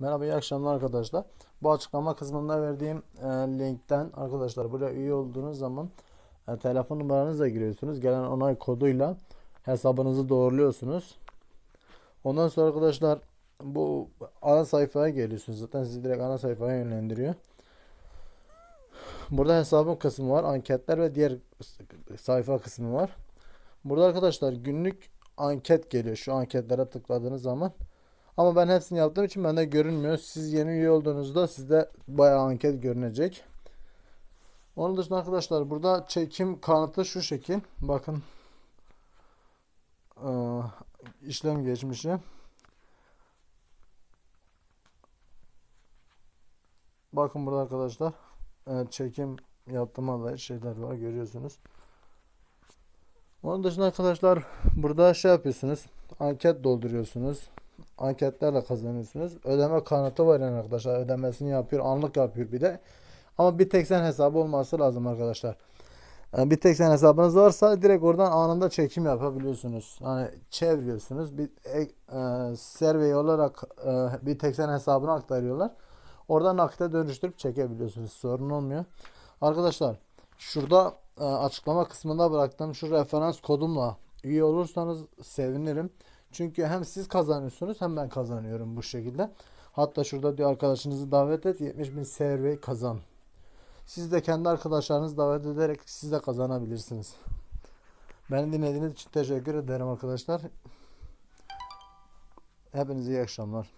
Merhaba iyi akşamlar arkadaşlar. Bu açıklama kısmında verdiğim e, linkten arkadaşlar buraya üye olduğunuz zaman e, telefon numaranızla giriyorsunuz. Gelen onay koduyla hesabınızı doğruluyorsunuz. Ondan sonra arkadaşlar bu ana sayfaya geliyorsunuz. Zaten sizi direkt ana sayfaya yönlendiriyor. Burada hesabın kısmı var. Anketler ve diğer sayfa kısmı var. Burada arkadaşlar günlük anket geliyor. Şu anketlere tıkladığınız zaman. Ama ben hepsini yaptığım için bende görünmüyor. Siz yeni üye olduğunuzda sizde bayağı anket görünecek. Onun dışında arkadaşlar burada çekim kanıtı şu şekil. Bakın. Ee, işlem geçmişi. Bakın burada arkadaşlar e, çekim yaptığıma dair şeyler var görüyorsunuz. Onun dışında arkadaşlar burada şey yapıyorsunuz. Anket dolduruyorsunuz. Anketlerle kazanıyorsunuz. Ödeme kanıtı var yani arkadaşlar. Ödemesini yapıyor. Anlık yapıyor bir de. Ama bir tek sen hesabı olması lazım arkadaşlar. Yani bir tek sen hesabınız varsa direkt oradan anında çekim yapabiliyorsunuz. Hani çeviriyorsunuz. Bir e, e, survey olarak e, bir tek sen hesabına aktarıyorlar. Oradan nakite dönüştürüp çekebiliyorsunuz. Sorun olmuyor. Arkadaşlar şurada e, açıklama kısmında bıraktığım şu referans kodumla üye olursanız sevinirim. Çünkü hem siz kazanıyorsunuz hem ben kazanıyorum bu şekilde. Hatta şurada diyor arkadaşınızı davet et 70 bin survey kazan. Siz de kendi arkadaşlarınızı davet ederek siz de kazanabilirsiniz. Beni dinlediğiniz için teşekkür ederim arkadaşlar. Hepinize iyi akşamlar.